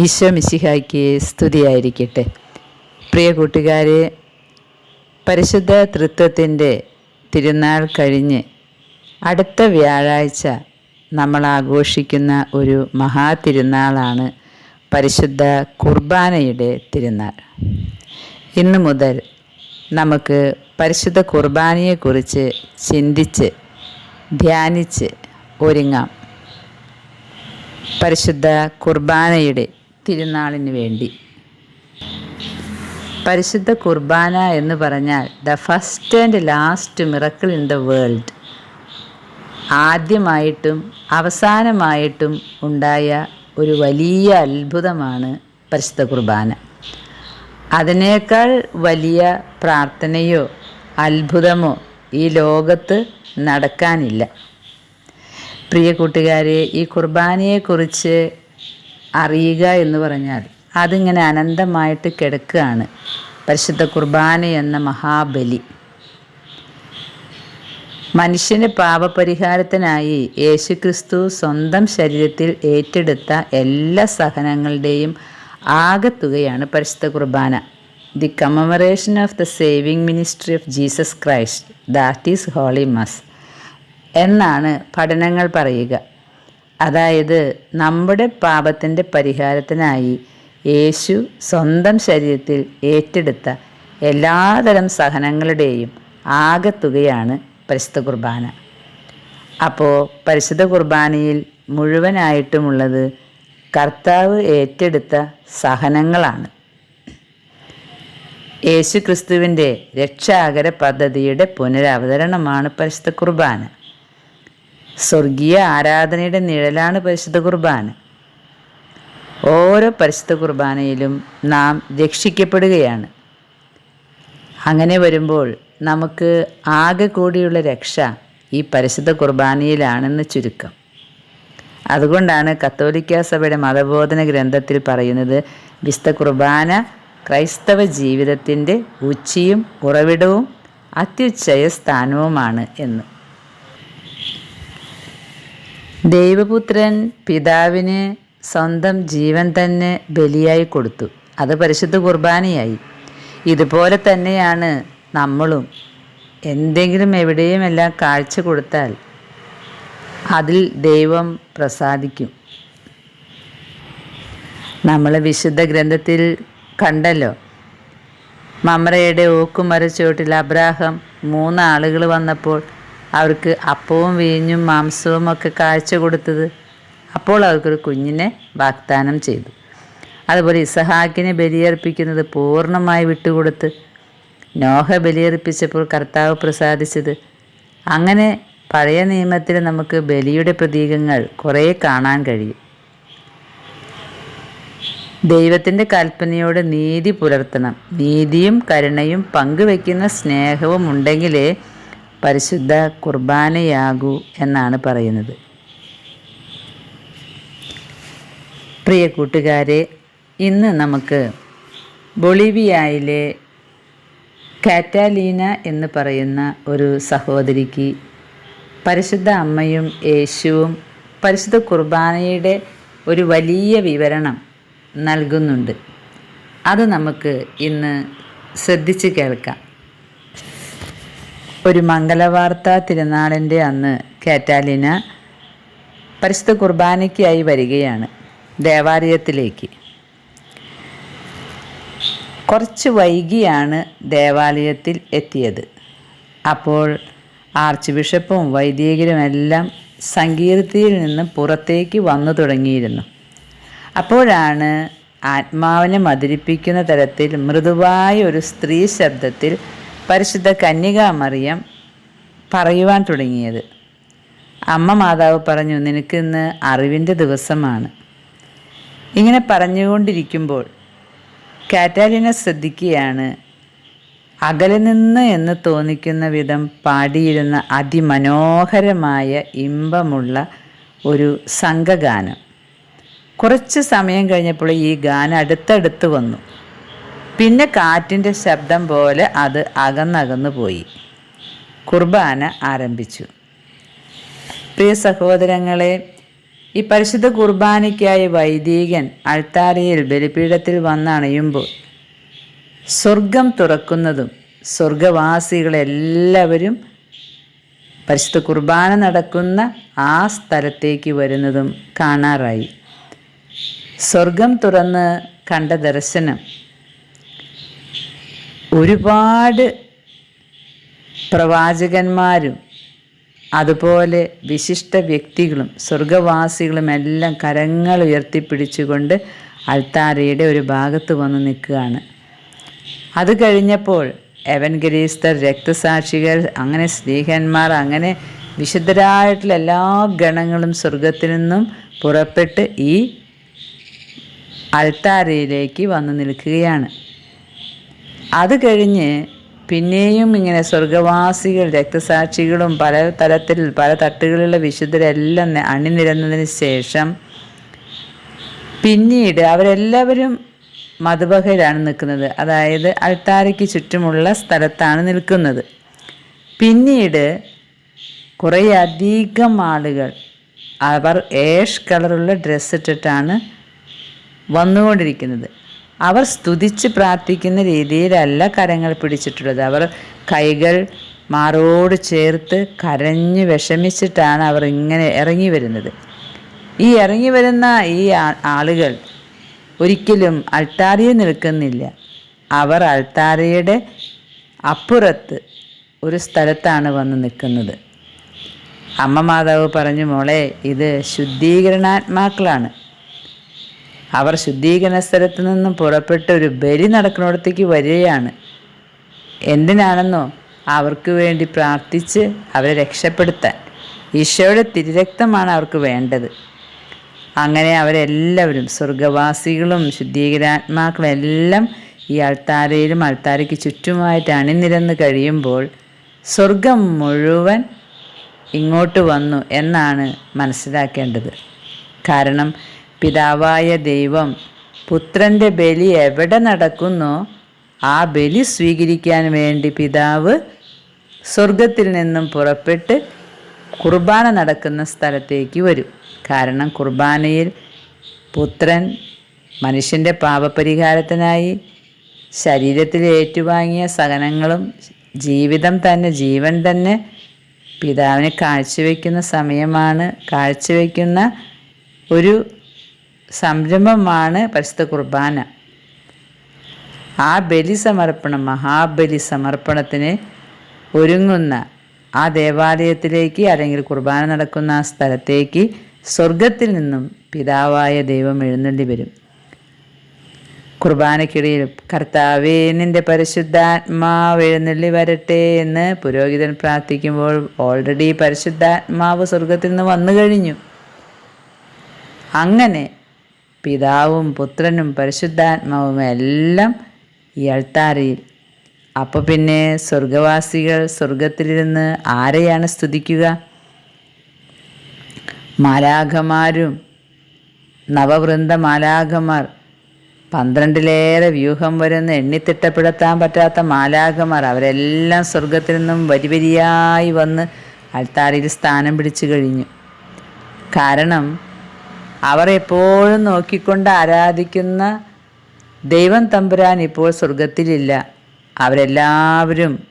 ഈശോ മിശിഹായ്ക്ക് സ്തുതിയായിരിക്കട്ടെ. പ്രിയ കൂട്ടുകാരെ പരിശുദ്ധ തൃത്വത്തിന്റെ തിരുനാൾ കഴിഞ്ഞ് അടുത്ത വ്യാഴാഴ്ച നമ്മൾ ആഘോഷിക്കുന്ന ഒരു മഹാ തിരുനാളാണ് പരിശുദ്ധ കുർബാനയുടെ തിരുനാൾ. ഇന്നു മുതൽ നമുക്ക് പരിശുദ്ധ കുർബാനയെക്കുറിച്ച് ചിന്തിച്ച് ധ്യാനിച്ച് ഒരുങ്ങാം. പരിശുദ്ധ കുർബാനയുടെ തിരുനാളിന് വേണ്ടി. പരിശുദ്ധ കുർബാന എന്ന് പറഞ്ഞാൽ the first and last miracle in the world. ആദ്യമായിട്ടും അവസാനമായിട്ടും ഉണ്ടായ ഒരു വലിയ അത്ഭുതമാണ് പരിശുദ്ധ കുർബാന. അതിനേക്കാൾ വലിയ പ്രാർത്ഥനയോ അത്ഭുതമോ ഈ ലോകത്ത് നടക്കാനില്ല. പ്രിയ കൂട്ടുകാരെ ഈ കുർബാനയെക്കുറിച്ച് അറിയുക എന്ന് പറഞ്ഞാൽ അതിങ്ങനെ അനന്തമായിട്ട് കിടക്കുകയാണ്. പരിശുദ്ധ കുർബാന എന്ന മഹാബലി. മനുഷ്യന്റെ പാപപരിഹാരത്തിനായി യേശുക്രിസ്തു സ്വന്തം ശരീരത്തിൽ ഏറ്റെടുത്ത എല്ലാ സഹനങ്ങളുടെയും ആകത്തുകയാണ് പരിശുദ്ധ കുർബാന. The commemoration of the saving ministry of Jesus Christ that is holy mass എന്നാണ് പഠനങ്ങൾ പറയുക. അതായത് നമ്മുടെ പാപത്തിന്റെ പരിഹാരത്തിനായി യേശു സ്വന്തം ശരീരത്തിൽ ഏറ്റെടുത്ത എല്ലാതരം സഹനങ്ങളുടെയും ആകത്തുകയാണ് പരിശുദ്ധ കുർബാന. അപ്പോൾ പരിശുദ്ധ കുർബാനയിൽ മുഴുവനായിട്ടുമുള്ളത് കർത്താവ് ഏറ്റെടുത്ത സഹനങ്ങളാണ്. യേശു ക്രിസ്തുവിന്റെ രക്ഷാകര പദ്ധതിയുടെ പുനരവതരണമാണ് പരിശുദ്ധ കുർബാന. സ്വർഗീയ ആരാധനയുടെ നിഴലാണ് പരിശുദ്ധ കുർബാന. ഓരോ പരിശുദ്ധ കുർബാനയിലും നാം രക്ഷിക്കപ്പെടുകയാണ്. അങ്ങനെ വരുമ്പോൾ നമുക്ക് ആകെ കൂടിയുള്ള രക്ഷ ഈ പരിശുദ്ധ കുർബാനയിലാണെന്ന് ചുരുക്കം. അതുകൊണ്ടാണ് കത്തോലിക്ക സഭയുടെ മതബോധന ഗ്രന്ഥത്തിൽ പറയുന്നത് വിശുദ്ധ കുർബാന ക്രൈസ്തവ ജീവിതത്തിന്റെ ഉച്ചിയും ഉറവിടവും അത്യുച്ഛയ സ്ഥാനവുമാണ് എന്ന്. ദൈവപുത്രൻ പിതാവിന് സ്വന്തം ജീവൻ തന്നെ ബലിയായി കൊടുത്തു. അത് പരിശുദ്ധ കുർബാനയായി. ഇതുപോലെ തന്നെയാണ് നമ്മളും. എന്തെങ്കിലും എവിടെയുമെല്ലാം കാഴ്ച കൊടുത്താൽ അതിൽ ദൈവം പ്രസാദിക്കും. നമ്മൾ വിശുദ്ധ ഗ്രന്ഥത്തിൽ കണ്ടല്ലോ. മമ്രയുടെ ഓക്കുമരച്ചുവട്ടിൽ അബ്രാഹം മൂന്നാളുകൾ വന്നപ്പോൾ അവർക്ക് അപ്പവും വീഞ്ഞും മാംസവും ഒക്കെ കാഴ്ച കൊടുത്തത്. അപ്പോൾ അവർക്കൊരു കുഞ്ഞിനെ വാഗ്ദാനം ചെയ്തു. അതുപോലെ ഇസഹാക്കിനെ ബലിയർപ്പിക്കുന്നത് പൂർണമായി വിട്ടുകൊടുത്ത് നോഹ ബലിയർപ്പിച്ചപ്പോൾ കർത്താവ് പ്രസാദിച്ചത്. അങ്ങനെ പഴയ നിയമത്തിൽ നമുക്ക് ബലിയുടെ പ്രതീകങ്ങൾ കുറേ കാണാൻ കഴിയും. ദൈവത്തിന്റെ കൽപ്പനയോട് നീതി പുലർത്തണം. നീതിയും കരുണയും പങ്കുവെക്കുന്ന സ്നേഹവും ഉണ്ടെങ്കിലേ പരിശുദ്ധ കുർബാനയാകൂ എന്നാണ് പറയുന്നത്. പ്രിയ കൂട്ടുകാരെ ഇന്ന് നമുക്ക് ബൊളീവിയയിലെ കാറ്റാലീന എന്ന് പറയുന്ന ഒരു സഹോദരിക്ക് പരിശുദ്ധ അമ്മയും യേശുവും പരിശുദ്ധ കുർബാനയുടെ ഒരു വലിയ വിവരണം നൽകുന്നുണ്ട്. അത് നമുക്ക് ഇന്ന് ശ്രദ്ധിച്ച് കേൾക്കാം. ഒരു മംഗലവാർത്ത തിരുനാളിന്റെ അന്ന് കാറ്റാലിന പരിശുദ്ധ കുർബാനയ്ക്കായി വരികയാണ് ദേവാലയത്തിലേക്ക്. കുറച്ച് വൈകിയാണ് ദേവാലയത്തിൽ എത്തിയത്. അപ്പോൾ ആർച്ച് ബിഷപ്പും വൈദികരും എല്ലാം സങ്കീർത്തിയിൽ നിന്ന് പുറത്തേക്ക് വന്നു തുടങ്ങിയിരുന്നു. അപ്പോഴാണ് ആത്മാവിനെ മധുരിപ്പിക്കുന്ന തരത്തിൽ മൃദുവായ ഒരു സ്ത്രീ ശബ്ദത്തിൽ പരിശുദ്ധ കന്യക മറിയം പറയുവാൻ തുടങ്ങിയത്. അമ്മ മാതാവ് പറഞ്ഞു നിനക്കിന്ന് അറിവിന്റെ ദിവസമാണ്. ഇങ്ങനെ പറഞ്ഞുകൊണ്ടിരിക്കുമ്പോൾ കാറ്റാലിനെ ശ്രദ്ധിക്കുകയാണ്. അകലെ നിന്ന് എന്ന് തോന്നിക്കുന്ന വിധം പാടിയിരുന്ന അതിമനോഹരമായ ഇമ്പമുള്ള ഒരു സംഘഗാനം. കുറച്ച് സമയം കഴിഞ്ഞപ്പോൾ ഈ ഗാനം അടുത്തടുത്ത് വന്നു. പിന്നെ കാറ്റിന്റെ ശബ്ദം പോലെ അത് അകന്നകന്നു പോയി. കുർബാന ആരംഭിച്ചു. പ്രിയ സഹോദരങ്ങളെ ഈ പരിശുദ്ധ കുർബാനയ്ക്കായി വൈദികൻ അൾത്താരയിൽ ബലിപീഠത്തിൽ വന്നണയുമ്പോൾ സ്വർഗം തുറക്കുന്നതും സ്വർഗവാസികളെല്ലാവരും പരിശുദ്ധ കുർബാന നടക്കുന്ന ആ സ്ഥലത്തേക്ക് വരുന്നതും കാണാറായി. സ്വർഗം തുറന്ന് കണ്ട ദർശനം ഒരുപാട് പ്രവാചകന്മാരും അതുപോലെ വിശിഷ്ട വ്യക്തികളും സ്വർഗവാസികളും എല്ലാം കരങ്ങൾ ഉയർത്തിപ്പിടിച്ചുകൊണ്ട് അൾത്താരയുടെ ഒരു ഭാഗത്ത് വന്ന് നിൽക്കുകയാണ്. അത് കഴിഞ്ഞപ്പോൾ എവൻഗരീസ്തർ രക്തസാക്ഷികൾ അങ്ങനെ സ്നേഹന്മാർ അങ്ങനെ വിശുദ്ധരായിട്ടുള്ള എല്ലാ ഗണങ്ങളും സ്വർഗത്തിൽ നിന്നും പുറപ്പെട്ട് ഈ അൾത്താരയിലേക്ക് വന്നു നിൽക്കുകയാണ്. അത് കഴിഞ്ഞ് പിന്നെയും ഇങ്ങനെ സ്വർഗവാസികൾ രക്തസാക്ഷികളും പല തരത്തിൽ പല തട്ടുകളിലുള്ള വിശുദ്ധരെല്ലാം അണിനിരന്നതിന് ശേഷം പിന്നീട് അവരെല്ലാവരും മധുബഹയിലാണ് നിൽക്കുന്നത്. അതായത് അൾത്താരയ്ക്ക് ചുറ്റുമുള്ള സ്ഥലത്താണ് നിൽക്കുന്നത്. പിന്നീട് കുറേ അധികം ആളുകൾ അവർ ഏഷ് കളറുള്ള ഡ്രസ്സ് ഇട്ടിട്ടാണ് വന്നുകൊണ്ടിരിക്കുന്നത്. അവർ സ്തുതിച്ച് പ്രാർത്ഥിക്കുന്ന രീതിയിലല്ല കരങ്ങൾ പിടിച്ചിട്ടുള്ളത്. അവർ കൈകൾ മാറോട് ചേർത്ത് കരഞ്ഞ് വിഷമിച്ചിട്ടാണ് അവർ ഇങ്ങനെ ഇറങ്ങി വരുന്നത്. ഈ ഇറങ്ങി വരുന്ന ഈ ആളുകൾ ഒരിക്കലും അൾത്താരയിൽ നിൽക്കുന്നില്ല. അവർ അൾത്താരയുടെ അപ്പുറത്ത് ഒരു സ്ഥലത്താണ് വന്ന് നിൽക്കുന്നത്. അമ്മ മാതാവ് പറഞ്ഞു മോളെ ഇത് ശുദ്ധീകരണാത്മാക്കളാണ്. അവർ ശുദ്ധീകരണ സ്ഥലത്ത് നിന്നും പുറപ്പെട്ട് ഒരു ബലി നടക്കുന്നിടത്തേക്ക് വരികയാണ്. എന്തിനാണെന്നോ അവർക്ക് വേണ്ടി പ്രാർത്ഥിച്ച് അവരെ രക്ഷപ്പെടുത്താൻ. ഈശോയുടെ തിരുരക്തമാണ് അവർക്ക് വേണ്ടത്. അങ്ങനെ അവരെല്ലാവരും സ്വർഗവാസികളും ശുദ്ധീകരാത്മാക്കളും എല്ലാം ഈ അൾത്താരയിലും അൾത്താരയ്ക്ക് ചുറ്റുമായിട്ട് അണിനിരന്ന് കഴിയുമ്പോൾ സ്വർഗം മുഴുവൻ ഇങ്ങോട്ട് വന്നു എന്നാണ് മനസ്സിലാക്കേണ്ടത്. കാരണം പിതാവായ ദൈവം പുത്രന്റെ ബലി എവിടെ നടക്കുന്നോ ആ ബലി സ്വീകരിക്കാൻ വേണ്ടി പിതാവ് സ്വർഗത്തിൽ നിന്നും പുറപ്പെട്ട് കുർബാന നടക്കുന്ന സ്ഥലത്തേക്ക് വരും. കാരണം കുർബാനയിൽ പുത്രൻ മനുഷ്യന്റെ പാപപരിഹാരത്തിനായി ശരീരത്തിൽ ഏറ്റുവാങ്ങിയ സഹനങ്ങളും ജീവിതം തന്നെ ജീവൻ തന്നെ പിതാവിനെ കാഴ്ചവെക്കുന്ന സമയമാണ്. കാഴ്ചവെക്കുന്ന ഒരു സംരംഭമാണ് പരിശുദ്ധ കുർബാന. ആ ബലി സമർപ്പണം മഹാബലി സമർപ്പണത്തിന് ഒരുങ്ങുന്ന ആ ദേവാലയത്തിലേക്ക് അല്ലെങ്കിൽ കുർബാന നടക്കുന്ന ആ സ്ഥലത്തേക്ക് സ്വർഗത്തിൽ നിന്നും പിതാവായ ദൈവം എഴുന്നള്ളി വരും. കുർബാനയ്ക്കിടയിൽ കർത്താവേ നിന്റെ പരിശുദ്ധാത്മാവ് എഴുന്നള്ളി വരട്ടെ എന്ന് പുരോഹിതൻ പ്രാർത്ഥിക്കുമ്പോൾ ഓൾറെഡി പരിശുദ്ധാത്മാവ് സ്വർഗത്തിൽ നിന്ന് വന്നു കഴിഞ്ഞു. അങ്ങനെ പിതാവും പുത്രനും പരിശുദ്ധാത്മാവും എല്ലാം ഈ അൾത്താരയിൽ. അപ്പോൾ പിന്നെ സ്വർഗവാസികൾ സ്വർഗത്തിലിരുന്ന് ആരെയാണ് സ്തുതിക്കുക? മാലാഖമാരും നവവൃന്ദ മാലാഖമാർ പന്ത്രണ്ടിലേറെ വ്യൂഹം വരുന്ന എണ്ണിത്തിട്ടപ്പെടുത്താൻ പറ്റാത്ത മാലാഖമാർ. അവരെല്ലാം സ്വർഗത്തിൽ നിന്നും വരിവരിയായി വന്ന് അൾത്താരയിൽ സ്ഥാനം പിടിച്ചു കഴിഞ്ഞു. കാരണം അവർ എപ്പോഴും നോക്കിക്കൊണ്ട് ആരാധിക്കുന്ന ദൈവം തമ്പുരാൻ ഇപ്പോൾ സ്വർഗത്തിലില്ല അവരെല്ലാവരും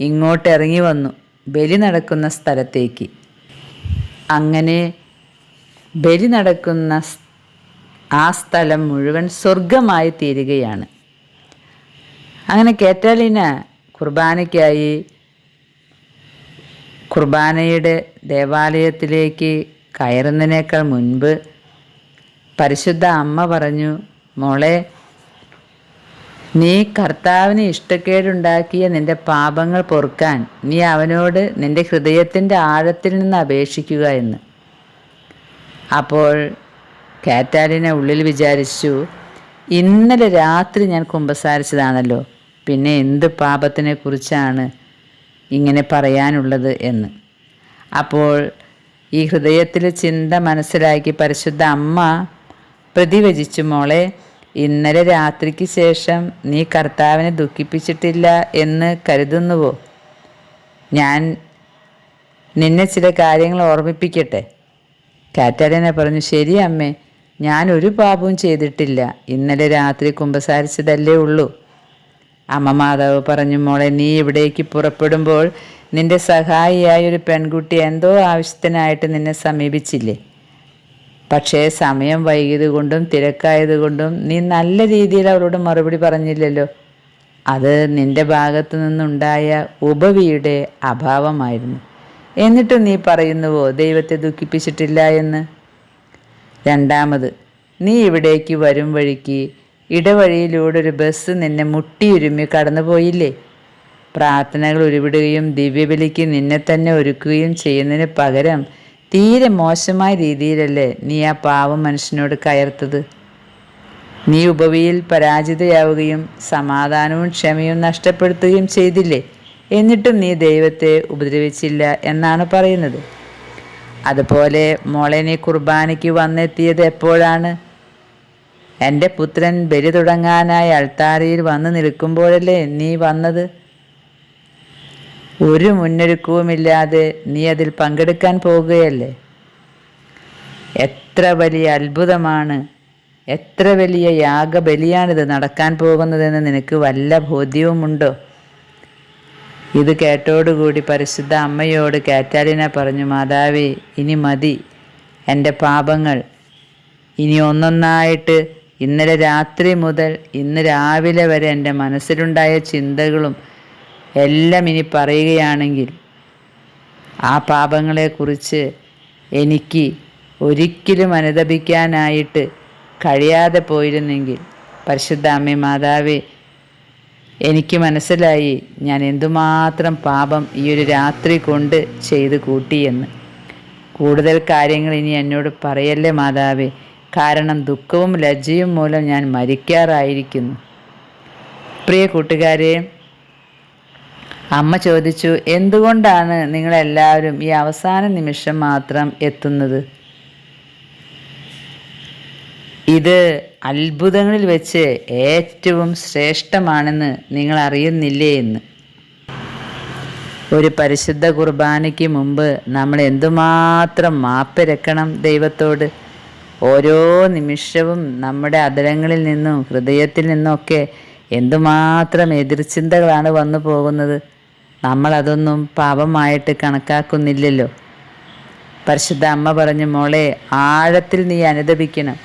ഇങ്ങോട്ട് ഇറങ്ങി വന്നു. ബലി നടക്കുന്ന സ്ഥലത്തേക്ക്. അങ്ങനെ ബലി നടക്കുന്ന ആ സ്ഥലം മുഴുവൻ സ്വർഗമായി തീരുകയാണ്. അങ്ങനെ കേറ്റാലിന കുർബാനയ്ക്കായി കുർബാനയുടെ ദേവാലയത്തിലേക്ക് കയറുന്നതിനേക്കാൾ മുൻപ് പരിശുദ്ധ അമ്മ പറഞ്ഞു മോളെ നീ കർത്താവിന് ഇഷ്ടക്കേടുണ്ടാക്കിയ നിന്റെ പാപങ്ങൾ പൊറുക്കാൻ നീ അവനോട് നിന്റെ ഹൃദയത്തിന്റെ ആഴത്തിൽ നിന്ന് അപേക്ഷിക്കുക എന്ന്. അപ്പോൾ കാറ്റാലിനെ ഉള്ളിൽ വിചാരിച്ചു ഇന്നലെ രാത്രി ഞാൻ കുമ്പസാരിച്ചതാണല്ലോ പിന്നെ എന്ത് പാപത്തിനെ കുറിച്ചാണ് ഇങ്ങനെ പറയാനുള്ളത്? എന്ന്. അപ്പോൾ ഈ ഹൃദയത്തിലെ ചിന്ത മനസ്സിലാക്കി പരിശുദ്ധ അമ്മ പ്രതിവചിച്ചു മോളെ ഇന്നലെ രാത്രിക്ക് ശേഷം നീ കർത്താവിനെ ദുഃഖിപ്പിച്ചിട്ടില്ല എന്ന് കരുതുന്നുവോ? ഞാൻ നിന്നെ ചില കാര്യങ്ങൾ ഓർമ്മിപ്പിക്കട്ടെ. കാറ്റാലിനെ പറഞ്ഞു ശരി അമ്മേ ഞാൻ ഒരു പാപവും ചെയ്തിട്ടില്ല. ഇന്നലെ രാത്രി കുമ്പസാരിച്ചതല്ലേ ഉള്ളൂ. അമ്മ മാതാവ് പറഞ്ഞു മോളെ നീ ഇവിടേക്ക് പുറപ്പെടുമ്പോൾ നിന്റെ സഹായിയായ ഒരു പെൺകുട്ടി എന്തോ ആവശ്യത്തിനായിട്ട് നിന്നെ സമീപിച്ചില്ലേ? പക്ഷേ സമയം വൈകിയതുകൊണ്ടും തിരക്കായതുകൊണ്ടും നീ നല്ല രീതിയിൽ അവരോട് മറുപടി പറഞ്ഞില്ലല്ലോ. അത് നിന്റെ ഭാഗത്തു നിന്നുണ്ടായ ഉപവിയുടെ അഭാവമായിരുന്നു. എന്നിട്ടും നീ പറയുന്നുവോ ദൈവത്തെ ദുഃഖിപ്പിച്ചിട്ടില്ല എന്ന്? രണ്ടാമത് നീ ഇവിടേക്ക് വരും വഴിക്ക് ഇടവഴിയിലൂടെ ഒരു ബസ് നിന്നെ മുട്ടിയുരുമ്മി കടന്നുപോയില്ലേ? പ്രാർത്ഥനകൾ ഉരുവിടുകയും ദിവ്യബലിക്ക് നിന്നെ തന്നെ ഒരുക്കുകയും ചെയ്യുന്നതിന് പകരം തീരെ മോശമായ രീതിയിലല്ലേ നീ ആ പാവം മനുഷ്യനോട് കയർത്തത്? നീ ഉപവിയിൽ പരാജിതയാവുകയും സമാധാനവും ക്ഷമയും നഷ്ടപ്പെടുത്തുകയും ചെയ്തില്ലേ? എന്നിട്ടും നീ ദൈവത്തെ ഉപദ്രവിച്ചില്ല എന്നാണ് പറയുന്നത്. അതുപോലെ മോളെ നീ കുർബാനയ്ക്ക് വന്നെത്തിയത് എപ്പോഴാണ്? എന്റെ പുത്രൻ ബലി തുടങ്ങാനായി അൾത്താരയിൽ വന്ന് നിൽക്കുമ്പോഴല്ലേ നീ വന്നത്? ഒരു മുന്നൊരുക്കവുമില്ലാതെ നീ അതിൽ പങ്കെടുക്കാൻ പോകുകയല്ലേ? എത്ര വലിയ അത്ഭുതമാണ് എത്ര വലിയ യാഗബലിയാണിത് നടക്കാൻ പോകുന്നതെന്ന് നിനക്ക് വല്ല ബോധ്യവുമുണ്ടോ? ഇത് കേട്ടോടുകൂടി പരിശുദ്ധ അമ്മയോട് കാറ്റാലിന പറഞ്ഞു മാതാവേ ഇനി മതി. എന്റെ പാപങ്ങൾ ഇനി ഒന്നൊന്നായിട്ട് ഇന്നലെ രാത്രി മുതൽ ഇന്ന് രാവിലെ വരെ എന്റെ മനസ്സിലുണ്ടായ ചിന്തകളും എല്ലാം ഇനി പറയുകയാണെങ്കിൽ ആ പാപങ്ങളെക്കുറിച്ച് എനിക്ക് ഒരിക്കലും അനുദപിക്കാനായിട്ട് കഴിയാതെ പോയിരുന്നെങ്കിൽ പരിശുദ്ധ അമ്മ മാതാവേ എനിക്ക് മനസ്സിലായി ഞാൻ എന്തുമാത്രം പാപം ഈ ഒരു രാത്രി കൊണ്ട് ചെയ്ത് കൂട്ടിയെന്ന് കൂടുതൽ കാര്യങ്ങൾ ഇനി എന്നോട് പറയല്ലേ മാതാവേ കാരണം ദുഃഖവും ലജ്ജയും മൂലം ഞാൻ മരിക്കാറായിരിക്കുന്നു. പ്രിയ കൂട്ടുകാരെ അമ്മ ചോദിച്ചു എന്തുകൊണ്ടാണ് നിങ്ങളെല്ലാവരും ഈ അവസാന നിമിഷം മാത്രം എത്തുന്നത്? ഇത് അത്ഭുതങ്ങളിൽ വെച്ച് ഏറ്റവും ശ്രേഷ്ഠമാണെന്ന് നിങ്ങൾ അറിയുന്നില്ലേ എന്ന്. ഒരു പരിശുദ്ധ കുർബാനയ്ക്ക് മുമ്പ് നമ്മൾ എന്തുമാത്രം മാപ്പിരക്കണം ദൈവത്തോട്? ഓരോ നിമിഷവും നമ്മുടെ അതരങ്ങളിൽ നിന്നും ഹൃദയത്തിൽ നിന്നൊക്കെ എന്തുമാത്രം എതിർചിന്തകളാണ് വന്നു പോകുന്നത് നമ്മളതൊന്നും പാപമായിട്ട് കണക്കാക്കുന്നില്ലല്ലോ. പരിശുദ്ധ അമ്മ പറഞ്ഞു മോളെ ആഴത്തിൽ നീ അനുദപിക്കണം.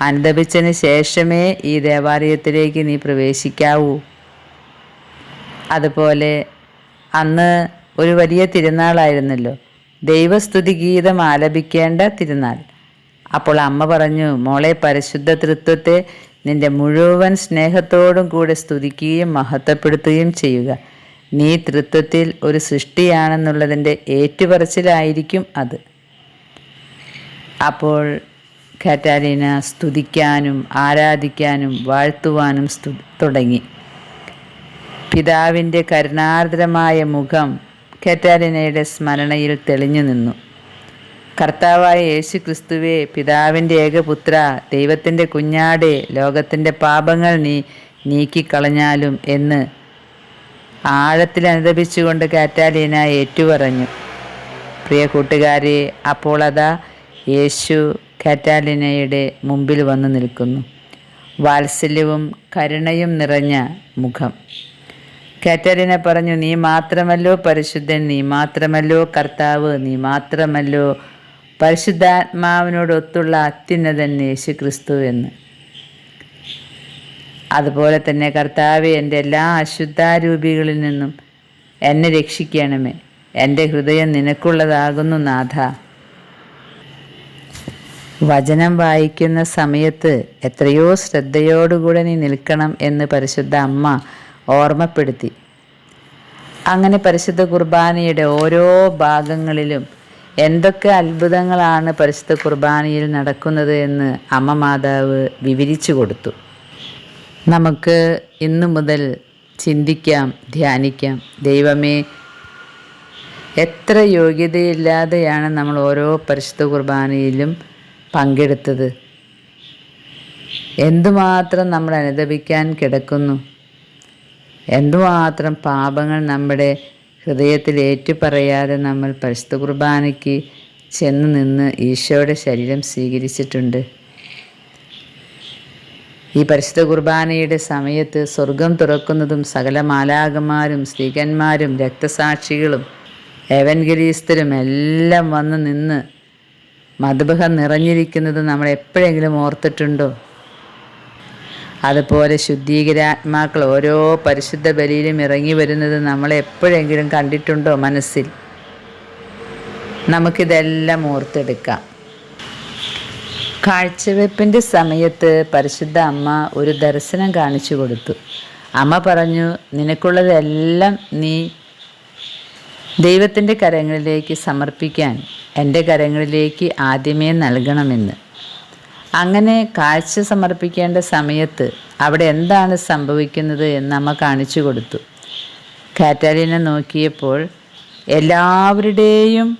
അനുദപിച്ചതിന് ശേഷമേ ഈ ദേവാലയത്തിലേക്ക് നീ പ്രവേശിക്കാവൂ. അതുപോലെ അന്ന് ഒരു വലിയ തിരുനാളായിരുന്നല്ലോ. ദൈവസ്തുതി ഗീതം ആലപിക്കേണ്ട തിരുനാൾ. അപ്പോൾ അമ്മ പറഞ്ഞു മോളെ പരിശുദ്ധ തൃത്വത്തെ നിന്റെ മുഴുവൻ സ്നേഹത്തോടും കൂടെ സ്തുതിക്കുകയും മഹത്വപ്പെടുത്തുകയും ചെയ്യുക. നീ തൃത്വത്തിൽ ഒരു സൃഷ്ടിയാണെന്നുള്ളതിന്റെ ഏറ്റുപറച്ചിലായിരിക്കും അത്. അപ്പോൾ കാറ്റാലിന സ്തുതിക്കാനും ആരാധിക്കാനും വാഴ്ത്തുവാനും തുടങ്ങി. പിതാവിന്റെ കരുണാർദ്രമായ മുഖം കാറ്റാലിനയുടെ സ്മരണയിൽ തെളിഞ്ഞു നിന്നു. കർത്താവായ യേശു ക്രിസ്തുവെ പിതാവിന്റെ ഏകപുത്ര ദൈവത്തിന്റെ കുഞ്ഞാടെ ലോകത്തിന്റെ പാപങ്ങൾ നീ നീക്കിക്കളഞ്ഞാലും എന്ന് ആഴത്തിൽ അനുദപിച്ചുകൊണ്ട് കാറ്റാലീന ഏറ്റുപറഞ്ഞു. പ്രിയ കൂട്ടുകാരെ അപ്പോൾ അതാ യേശു കാറ്റാലിനയുടെ മുമ്പിൽ വന്നു നിൽക്കുന്നു. വാത്സല്യവും കരുണയും നിറഞ്ഞ മുഖം. കാറ്റാലിന പറഞ്ഞു നീ മാത്രമല്ലോ പരിശുദ്ധൻ നീ മാത്രമല്ലോ കർത്താവ് നീ മാത്രമല്ലോ പരിശുദ്ധാത്മാവിനോടൊത്തുള്ള അത്യുന്നതൻ യേശു ക്രിസ്തു എന്ന്. അതുപോലെ തന്നെ കർത്താവ് എന്റെ എല്ലാ അശുദ്ധാരൂപികളിൽ നിന്നും എന്നെ രക്ഷിക്കണമേ. എന്റെ ഹൃദയം നിനക്കുള്ളതാകുന്നു നാഥ. വചനം വായിക്കുന്ന സമയത്ത് എത്രയോ ശ്രദ്ധയോടുകൂടെ നീ നിൽക്കണം എന്ന് പരിശുദ്ധ അമ്മ ഓർമ്മപ്പെടുത്തി. അങ്ങനെ പരിശുദ്ധ കുർബാനയുടെ ഓരോ ഭാഗങ്ങളിലും എന്തൊക്കെ അത്ഭുതങ്ങളാണ് പരിശുദ്ധ കുർബാനയിൽ നടക്കുന്നത് എന്ന് അമ്മ മാതാവ് വിവരിച്ചു കൊടുത്തു. നമുക്ക് ഇന്നു മുതൽ ചിന്തിക്കാം ധ്യാനിക്കാം. ദൈവമേ എത്ര യോഗ്യതയില്ലാതെയാണ് നമ്മൾ ഓരോ പരിശുദ്ധ കുർബാനയിലും പങ്കെടുത്തത്. എന്തുമാത്രം നമ്മൾ അനുദപിക്കാൻ കിടക്കുന്നു. എന്തുമാത്രം പാപങ്ങൾ നമ്മുടെ ഹൃദയത്തിൽ ഏറ്റുപറയാതെ നമ്മൾ പരിശുദ്ധ കുർബാനയ്ക്ക് ചെന്ന് നിന്ന് ഈശോയുടെ ശരീരം സ്വീകരിച്ചിട്ടുണ്ട്. ഈ പരിശുദ്ധ കുർബാനയുടെ സമയത്ത് സ്വർഗം തുറക്കുന്നതും സകല മാലാകന്മാരും സ്ത്രീകന്മാരും രക്തസാക്ഷികളും ഏവൻഗരീസ്തരും എല്ലാം വന്ന് നിന്ന് മതബഹം നിറഞ്ഞിരിക്കുന്നത് നമ്മൾ എപ്പോഴെങ്കിലും ഓർത്തിട്ടുണ്ടോ? അതുപോലെ ശുദ്ധീകരാത്മാക്കൾ ഓരോ പരിശുദ്ധ ബലിയിലും ഇറങ്ങി വരുന്നത് നമ്മൾ എപ്പോഴെങ്കിലും കണ്ടിട്ടുണ്ടോ മനസ്സിൽ? നമുക്കിതെല്ലാം ഓർത്തെടുക്കാം. കാഴ്ചവെപ്പിന്റെ സമയത്ത് പരിശുദ്ധ അമ്മ ഒരു ദർശനം കാണിച്ചു കൊടുത്തു. അമ്മ പറഞ്ഞു നിനക്കുള്ളതെല്ലാം നീ ദൈവത്തിന്റെ കരങ്ങളിലേക്ക് സമർപ്പിക്കാൻ എന്റെ കരങ്ങളിലേക്ക് ആദ്യമേ നൽകണമെന്ന്. അങ്ങനെ കാഴ്ച സമർപ്പിക്കേണ്ട സമയത്ത് അവിടെ എന്താണ് സംഭവിക്കുന്നത് എന്ന് അമ്മ കാണിച്ചു കൊടുത്തു. കാറ്റാലിനെ നോക്കിയപ്പോൾ എല്ലാവരുടെയും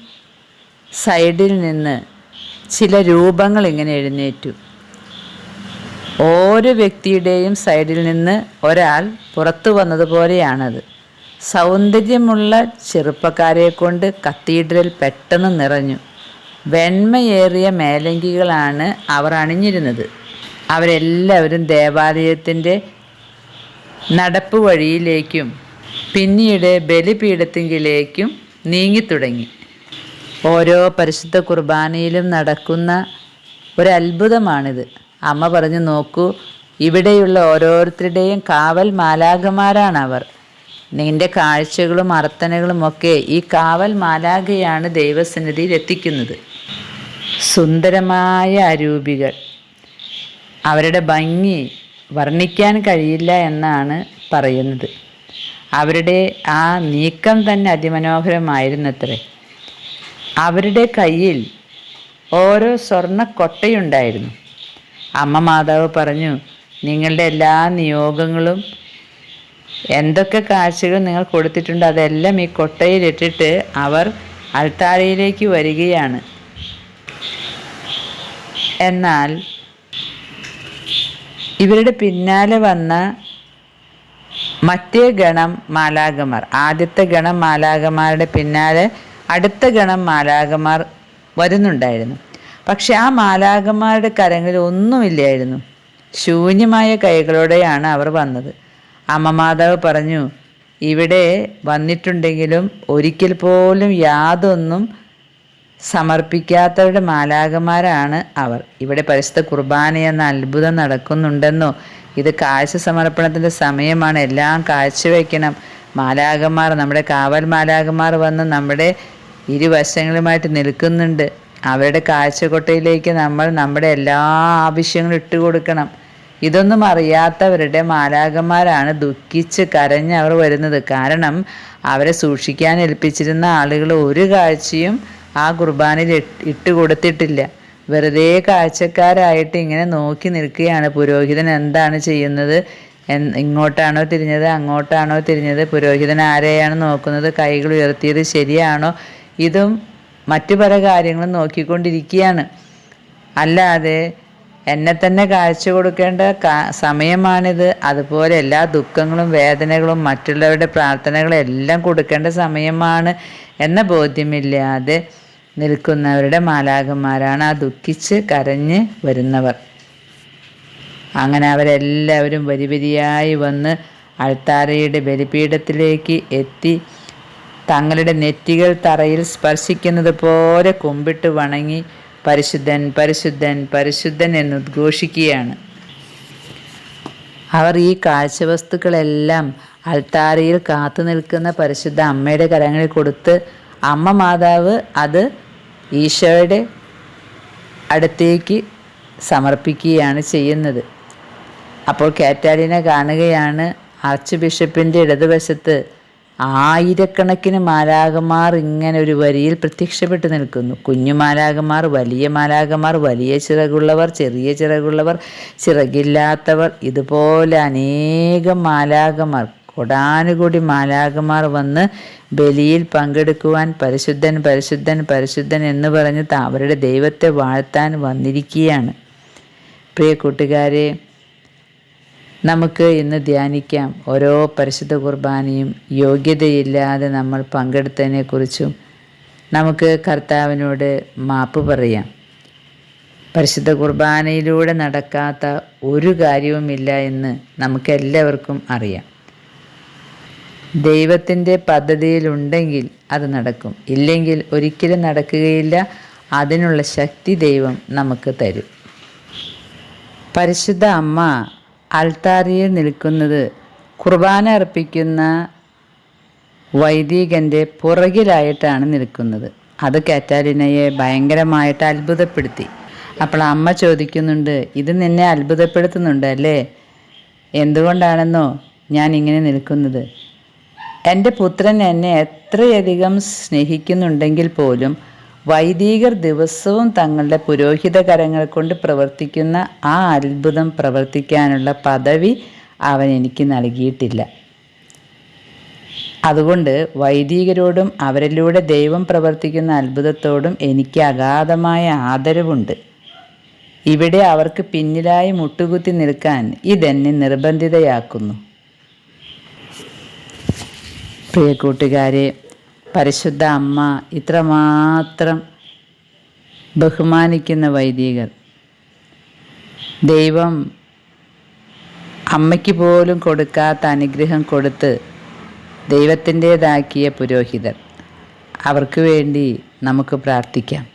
സൈഡിൽ നിന്ന് ചില രൂപങ്ങൾ ഇങ്ങനെ എഴുന്നേറ്റു. ഓരോ വ്യക്തിയുടെയും സൈഡിൽ നിന്ന് ഒരാൾ പുറത്തു വന്നതുപോലെയാണത്. സൗന്ദര്യമുള്ള ചെറുപ്പക്കാരെ കൊണ്ട് കത്തീഡ്രൽ പെട്ടെന്ന് നിറഞ്ഞു. വെണ്മയേറിയ മേലങ്കികളാണ് അവർ അണിഞ്ഞിരുന്നത്. അവരെല്ലാവരും ദേവാലയത്തിന്റെ നടപ്പ് വഴിയിലേക്കും പിന്നീട് ബലിപീഠത്തിങ്കിലേക്കും നീങ്ങിത്തുടങ്ങി. ഓരോ പരിശുദ്ധ കുർബാനയിലും നടക്കുന്ന ഒരു അമ്മ പറഞ്ഞു നോക്കൂ ഇവിടെയുള്ള ഓരോരുത്തരുടെയും കാവൽ മാലാഖമാരാണ് അവർ നിന്റെ കാഴ്ചകളും അർത്ഥനകളും ഒക്കെ ഈ കാവൽ മാലാഖയാണ് ദൈവസന്നിധിയിൽ എത്തിക്കുന്നത്. സുന്ദരമായ അരൂപികൾ. അവരുടെ ഭംഗി വർണിക്കാൻ കഴിയില്ല എന്നാണ് പറയുന്നത്. അവരുടെ ആ നീക്കം തന്നെ അതിമനോഹരമായിരുന്നത്രേ. അവരുടെ കയ്യിൽ ഓരോ സ്വർണ കൊട്ടയുണ്ടായിരുന്നു അമ്മ മാതാവ് പറഞ്ഞു നിങ്ങളുടെ എല്ലാ നിയോഗങ്ങളും എന്തൊക്കെ കാഴ്ചകൾ നിങ്ങൾ കൊടുത്തിട്ടുണ്ട് അതെല്ലാം ഈ കൊട്ടയിലിട്ടിട്ട് അവർ അൽത്താരയിലേക്ക് വരികയാണ്. എന്നാൽ ഇവരുടെ പിന്നാലെ വന്ന മറ്റേ ഗണം മാലാകമാർ ആദ്യത്തെ ഗണം മാലാകമാരുടെ പിന്നാലെ അടുത്ത ഗണം മാലാകമാർ വരുന്നുണ്ടായിരുന്നു. പക്ഷെ ആ മാലാകന്മാരുടെ കരങ്ങളിൽ ഒന്നുമില്ലായിരുന്നു. ശൂന്യമായ കൈകളോടെയാണ് അവർ വന്നത്. അമ്മ മാതാവ് പറഞ്ഞു ഇവിടെ വന്നിട്ടുണ്ടെങ്കിലും ഒരിക്കൽ പോലും യാതൊന്നും സമർപ്പിക്കാത്തവരുടെ മാലാകന്മാരാണ് അവർ. ഇവിടെ പരിശുദ്ധ കുർബാന എന്ന അത്ഭുതം നടക്കുന്നുണ്ടെന്നോ? ഇത് കാഴ്ച സമർപ്പണത്തിന്റെ സമയമാണ്. എല്ലാം കാഴ്ചവെക്കണം. മാലാകന്മാർ നമ്മുടെ കാവൽ മാലാകന്മാർ വന്ന് നമ്മുടെ ഇരുവശങ്ങളുമായിട്ട് നിൽക്കുന്നുണ്ട്. അവരുടെ കാഴ്ചക്കൊട്ടയിലേക്ക് നമ്മൾ നമ്മുടെ എല്ലാ ആവശ്യങ്ങളും ഇട്ട് കൊടുക്കണം. ഇതൊന്നും അറിയാത്തവരുടെ മാലാകന്മാരാണ് ദുഃഖിച്ച് കരഞ്ഞ് അവർ വരുന്നത്. കാരണം അവരെ സൂക്ഷിക്കാൻ ഏൽപ്പിച്ചിരുന്ന ആളുകൾ ഒരു കാഴ്ചയും ആ കുർബാനയിൽ ഇട്ട് കൊടുത്തിട്ടില്ല. വെറുതെ കാഴ്ചക്കാരായിട്ട് ഇങ്ങനെ നോക്കി നിൽക്കുകയാണ്. പുരോഹിതൻ എന്താണ് ചെയ്യുന്നത്? ഇങ്ങോട്ടാണോ തിരിഞ്ഞത്? അങ്ങോട്ടാണോ തിരിഞ്ഞത്? പുരോഹിതൻ ആരെയാണ് നോക്കുന്നത്? കൈകൾ ഉയർത്തിയത് ശരിയാണോ? ഇതും മറ്റു പല കാര്യങ്ങളും നോക്കിക്കൊണ്ടിരിക്കുകയാണ്. അല്ലാതെ എന്നെ തന്നെ കാഴ്ച കൊടുക്കേണ്ട സമയമാണിത്. അതുപോലെ എല്ലാ ദുഃഖങ്ങളും വേദനകളും മറ്റുള്ളവരുടെ പ്രാർത്ഥനകളും എല്ലാം കൊടുക്കേണ്ട സമയമാണ് എന്ന ബോധ്യമില്ലാതെ നിൽക്കുന്നവരുടെ മാലാകന്മാരാണ് ആ ദുഃഖിച്ച് കരഞ്ഞ് വരുന്നവർ. അങ്ങനെ അവരെല്ലാവരും വരി വരിയായി വന്ന് അൾത്താരയുടെ ബലിപീഠത്തിലേക്ക് എത്തി തങ്ങളുടെ നെറ്റികൾ തറയിൽ സ്പർശിക്കുന്നത് പോലെ കുമ്പിട്ട് വണങ്ങി പരിശുദ്ധൻ പരിശുദ്ധൻ പരിശുദ്ധൻ എന്ന് ഉദ്ഘോഷിക്കുകയാണ്. അവർ ഈ കാഴ്ചവസ്തുക്കളെല്ലാം അൾത്താരയിൽ കാത്തു നിൽക്കുന്ന പരിശുദ്ധ അമ്മയുടെ കരങ്ങളിൽ കൊടുത്ത് അമ്മ മാതാവ് അത് ഈശോയുടെ അടുത്തേക്ക് സമർപ്പിക്കുകയാണ് ചെയ്യുന്നത്. അപ്പോൾ കാറ്റാലിനെ കാണുകയാണ് ആർച്ച് ബിഷപ്പിന്റെ ഇടതുവശത്ത് ആയിരക്കണക്കിന് മാലാകന്മാർ ഇങ്ങനെ ഒരു വരിയിൽ പ്രത്യക്ഷപ്പെട്ടു നിൽക്കുന്നു. കുഞ്ഞു മാലാകന്മാർ വലിയ മാലാകന്മാർ വലിയ ചിറകുള്ളവർ ചെറിയ ചിറകുള്ളവർ ചിറകില്ലാത്തവർ ഇതുപോലെ അനേകം മാലാകന്മാർ കൊടാനുകൂടി മാലാകന്മാർ വന്ന് ബലിയിൽ പങ്കെടുക്കുവാൻ പരിശുദ്ധൻ പരിശുദ്ധൻ പരിശുദ്ധൻ എന്ന് പറഞ്ഞ് അവരുടെ ദൈവത്തെ വാഴ്ത്താൻ വന്നിരിക്കുകയാണ്. പ്രിയ കൂട്ടുകാരെ നമുക്ക് ഇന്ന് ധ്യാനിക്കാം. ഓരോ പരിശുദ്ധ കുർബാനയും യോഗ്യതയില്ലാതെ നമ്മൾ പങ്കെടുത്തതിനെക്കുറിച്ചും നമുക്ക് കർത്താവിനോട് മാപ്പ് പറയാം. പരിശുദ്ധ കുർബാനയിലൂടെ നടക്കാത്ത ഒരു കാര്യവുമില്ല എന്ന് നമുക്കെല്ലാവർക്കും അറിയാം. ദൈവത്തിന്റെ പദ്ധതിയിലുണ്ടെങ്കിൽ അത് നടക്കും. ഇല്ലെങ്കിൽ ഒരിക്കലും നടക്കുകയില്ല. അതിനുള്ള ശക്തി ദൈവം നമുക്ക് തരും. പരിശുദ്ധ അമ്മ അൾത്താരിയിൽ നിൽക്കുന്നത് കുർബാന അർപ്പിക്കുന്ന വൈദികന്റെ പുറകിലായിട്ടാണ് നിൽക്കുന്നത്. അത് കാറ്റാലിനയെ ഭയങ്കരമായിട്ട് അത്ഭുതപ്പെടുത്തി. അപ്പോൾ അമ്മ ചോദിക്കുന്നുണ്ട് ഇത് നിന്നെ അത്ഭുതപ്പെടുത്തുന്നുണ്ട് അല്ലേ? എന്തുകൊണ്ടാണെന്നോ ഞാൻ ഇങ്ങനെ നിൽക്കുന്നത്? എന്റെ പുത്രൻ എന്നെ എത്രയധികം സ്നേഹിക്കുന്നുണ്ടെങ്കിൽ പോലും വൈദികർ ദിവസവും തങ്ങളുടെ പുരോഹിത കരങ്ങൾ കൊണ്ട് പ്രവർത്തിക്കുന്ന ആ അത്ഭുതം പ്രവർത്തിക്കാനുള്ള പദവി അവൻ എനിക്ക് നൽകിയിട്ടില്ല. അതുകൊണ്ട് വൈദികരോടും അവരിലൂടെ ദൈവം പ്രവർത്തിക്കുന്ന അത്ഭുതത്തോടും എനിക്ക് അഗാധമായ ആദരവുണ്ട്. ഇവിടെ അവർക്ക് പിന്നിലായി മുട്ടുകുത്തി നിൽക്കാൻ ഇതെന്നെ നിർബന്ധിതയാക്കുന്നു. പ്രിയ കൂട്ടുകാരെ പരിശുദ്ധ അമ്മ ഇത്രമാത്രം ബഹുമാനിക്കുന്ന വൈദികർ. ദൈവം അമ്മയ്ക്ക് പോലും കൊടുക്കാത്ത അനുഗ്രഹം കൊടുത്ത് ദൈവത്തിന്റേതാക്കിയ പുരോഹിതർ അവർക്ക് വേണ്ടി നമുക്ക് പ്രാർത്ഥിക്കാം.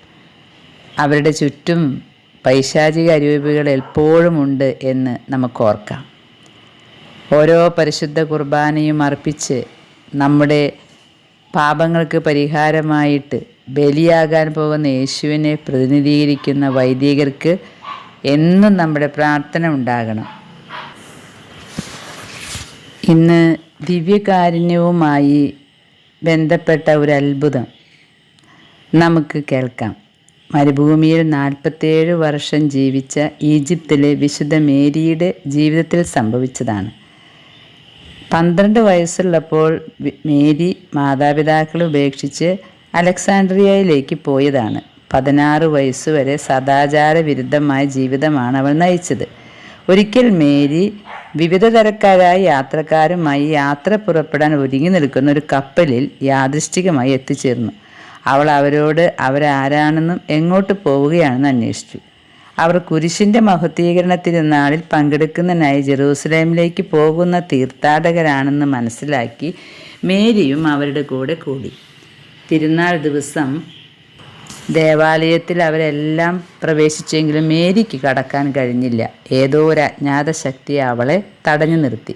അവരുടെ ചുറ്റും പൈശാചിക അരൂപികൾ എപ്പോഴും ഉണ്ട് എന്ന് നമുക്ക് ഓർക്കാം. ഓരോ പരിശുദ്ധ കുർബാനയും അർപ്പിച്ച് നമ്മുടെ പാപങ്ങൾക്ക് പരിഹാരമായിട്ട് ബലിയാകാൻ പോകുന്ന യേശുവിനെ പ്രതിനിധീകരിക്കുന്ന വൈദികർക്ക് എന്നും നമ്മുടെ പ്രാർത്ഥന ഉണ്ടാകണം. ഇന്ന് ദിവ്യകാരുണ്യവുമായി ബന്ധപ്പെട്ട ഒരു അത്ഭുതം നമുക്ക് കേൾക്കാം. മരുഭൂമിയിൽ നാൽപ്പത്തേഴ് വർഷം ജീവിച്ച ഈജിപ്തിലെ വിശുദ്ധ മേരിയുടെ ജീവിതത്തിൽ സംഭവിച്ചതാണ്. പന്ത്രണ്ട് വയസ്സുള്ളപ്പോൾ മേരി മാതാപിതാക്കളെ ഉപേക്ഷിച്ച് അലക്സാണ്ട്രിയയിലേക്ക് പോയതാണ്. പതിനാറ് വയസ്സുവരെ സദാചാര വിരുദ്ധമായ ജീവിതമാണ് അവൾ നയിച്ചത്. ഒരിക്കൽ മേരി വിവിധ തരക്കാരായ യാത്രക്കാരുമായി യാത്ര പുറപ്പെടാൻ ഒരുങ്ങി നിൽക്കുന്ന ഒരു കപ്പലിൽ യാദൃശ്ചികമായി എത്തിച്ചേർന്നു. അവൾ അവരോട് അവരാരാണെന്നും എങ്ങോട്ട് പോവുകയാണെന്ന് അന്വേഷിച്ചു. അവർ കുരിശിന്റെ മഹത്വീകരണ തിരുനാളിൽ പങ്കെടുക്കുന്നതിനായി ജെറൂസലേമിലേക്ക് പോകുന്ന തീർത്ഥാടകരാണെന്ന് മനസ്സിലാക്കി മേരിയും അവരുടെ കൂടെ കൂടി. തിരുനാൾ ദിവസം ദേവാലയത്തിൽ അവരെല്ലാം പ്രവേശിച്ചെങ്കിലും മേരിക്ക് കടക്കാൻ കഴിഞ്ഞില്ല. ഏതോ ഒരു അജ്ഞാത ശക്തി അവളെ തടഞ്ഞു നിർത്തി.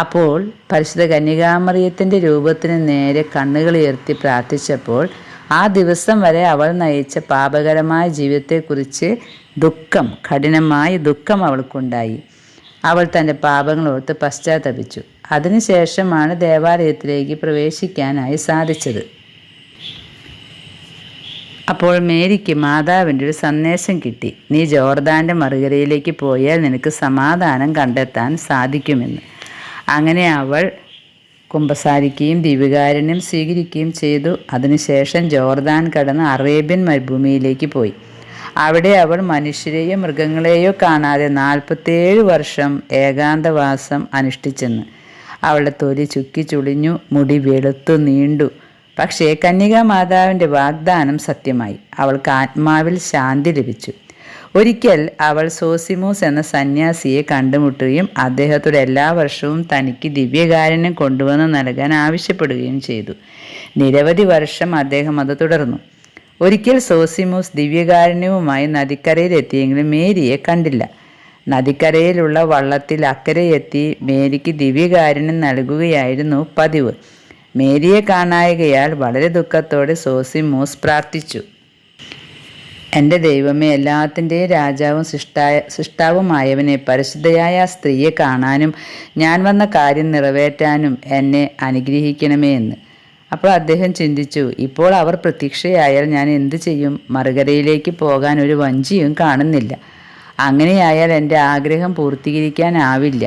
അപ്പോൾ പരിശുദ്ധ കന്യകാമറിയത്തിന്റെ രൂപത്തിന് നേരെ കണ്ണുകൾ ഉയർത്തി പ്രാർത്ഥിച്ചപ്പോൾ ആ ദിവസം വരെ അവൾ നയിച്ച പാപകരമായ ജീവിതത്തെക്കുറിച്ച് ദുഃഖം കഠിനമായ ദുഃഖം അവൾക്കുണ്ടായി. അവൾ തന്റെ പാപങ്ങൾ ഓർത്ത് പശ്ചാത്തപിച്ചു. അതിനുശേഷമാണ് ദേവാലയത്തിലേക്ക് പ്രവേശിക്കാനായി സാധിച്ചത്. അപ്പോൾ മേരിക്ക് മാതാവിന്റെ ഒരു സന്ദേശം കിട്ടി. നീ ജോർദാന്റെ മറുകരയിലേക്ക് പോയാൽ നിനക്ക് സമാധാനം കണ്ടെത്താൻ സാധിക്കുമെന്ന്. അങ്ങനെ അവൾ കുമ്പസാരിക്കുകയും ദിവ്യകാരുണ്യം സ്വീകരിക്കുകയും ചെയ്തു. അതിനുശേഷം ജോർദാൻ കടന്ന് അറേബ്യൻ മരുഭൂമിയിലേക്ക് പോയി. അവിടെ അവൾ മനുഷ്യരെയോ മൃഗങ്ങളെയോ കാണാതെ നാൽപ്പത്തേഴ് വർഷം ഏകാന്തവാസം അനുഷ്ഠിച്ചെന്ന്. അവളുടെ തൊലി ചുക്കി ചുളിഞ്ഞു മുടി വെളുത്തു നീണ്ടു. പക്ഷേ കന്യകാ മാതാവിന്റെ വാഗ്ദാനം സത്യമായി. അവൾക്ക് ആത്മാവിൽ ശാന്തി ലഭിച്ചു. ഒരിക്കൽ അവൾ സോസിമോസ് എന്ന സന്യാസിയെ കണ്ടുമുട്ടുകയും അദ്ദേഹത്തോട് എല്ലാ വർഷവും തനിക്ക് ദിവ്യകാരനെ കൊണ്ടുവന്ന് നൽകാൻ ആവശ്യപ്പെടുകയും ചെയ്തു. നിരവധി വർഷം അദ്ദേഹം അത് തുടർന്നു. ഒരിക്കൽ സോസിമോസ് ദിവ്യകാരുണ്യവുമായി നദിക്കരയിലെത്തിയെങ്കിലും മേരിയെ കണ്ടില്ല. നദിക്കരയിലുള്ള വള്ളത്തിൽ അക്കരയെത്തി മേരിക്ക് ദിവ്യകാരുണ്യം നൽകുകയായിരുന്നു പതിവ്. മേരിയെ കാണായകയാൽ വളരെ ദുഃഖത്തോടെ സോസിമോസ് പ്രാർത്ഥിച്ചു. എന്റെ ദൈവമേ എല്ലാത്തിന്റെയും രാജാവും സൃഷ്ടായ സൃഷ്ടാവുമായവനെ പരിശുദ്ധയായ ആ സ്ത്രീയെ കാണാനും ഞാൻ വന്ന കാര്യം നിറവേറ്റാനും എന്നെ അനുഗ്രഹിക്കണമേ എന്ന്. അപ്പോൾ അദ്ദേഹം ചിന്തിച്ചു ഇപ്പോൾ അവർ പ്രത്യക്ഷയായാൽ ഞാൻ എന്തു ചെയ്യും? മറുകരയിലേക്ക് പോകാൻ ഒരു വഞ്ചിയും കാണുന്നില്ല. അങ്ങനെയായാൽ എന്റെ ആഗ്രഹം പൂർത്തീകരിക്കാനാവില്ല.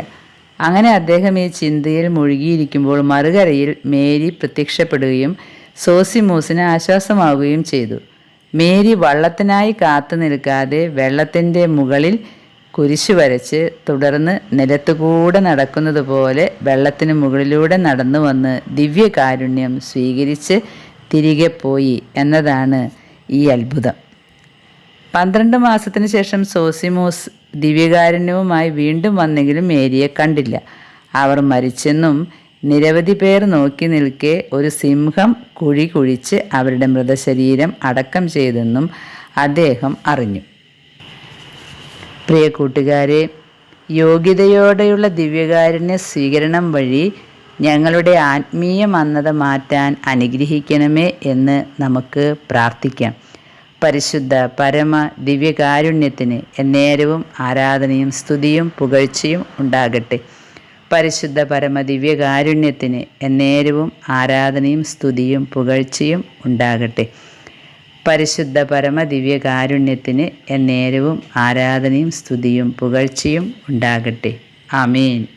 അങ്ങനെ അദ്ദേഹം ഈ ചിന്തയിൽ മുഴുകിയിരിക്കുമ്പോൾ മറുകരയിൽ മേരി പ്രത്യക്ഷപ്പെടുകയും സോസിമൂസിന് ആശ്വാസമാവുകയും ചെയ്തു. മേരി വള്ളത്തിനായി കാത്തു നിൽക്കാതെ വെള്ളത്തിന്റെ മുകളിൽ കുരിശു വരച്ച് തുടർന്ന് നിലത്തുകൂടെ നടക്കുന്നത് പോലെ വെള്ളത്തിന് മുകളിലൂടെ നടന്നു വന്ന് ദിവ്യകാരുണ്യം സ്വീകരിച്ച് തിരികെ പോയി എന്നതാണ് ഈ അത്ഭുതം. പന്ത്രണ്ട് മാസത്തിന് ശേഷം സോസിമോസ് ദിവ്യകാരുണ്യവുമായി വീണ്ടും വന്നെങ്കിലും മേരിയെ കണ്ടില്ല. അവർ മരിച്ചെന്നും നിരവധി പേർ നോക്കി നിൽക്കെ ഒരു സിംഹം കുഴി കുഴിച്ച് അവരുടെ മൃതശരീരം അടക്കം ചെയ്തെന്നും അദ്ദേഹം അറിഞ്ഞു. പ്രിയ കൂട്ടുകാരെ യോഗ്യതയോടെയുള്ള ദിവ്യകാരുണ്യ സ്വീകരണം വഴി ഞങ്ങളുടെ ആത്മീയ മന്ദത മാറ്റാൻ അനുഗ്രഹിക്കണമേ എന്ന് നമുക്ക് പ്രാർത്ഥിക്കാം. പരിശുദ്ധ പരമ ദിവ്യകാരുണ്യത്തിന് എന്നേരവും ആരാധനയും സ്തുതിയും പുകഴ്ചയും ഉണ്ടാകട്ടെ. പരിശുദ്ധ പരമ ദിവ്യകാരുണ്യത്തിന് എന്നേരവും ആരാധനയും സ്തുതിയും പുകഴ്ചയും ഉണ്ടാകട്ടെ. പരിശുദ്ധ പരമ ദിവ്യകാരുണ്യത്തിന് എന്നേരവും ആരാധനയും സ്തുതിയും പുകഴ്ചയും ഉണ്ടാകട്ടെ. ആമേൻ.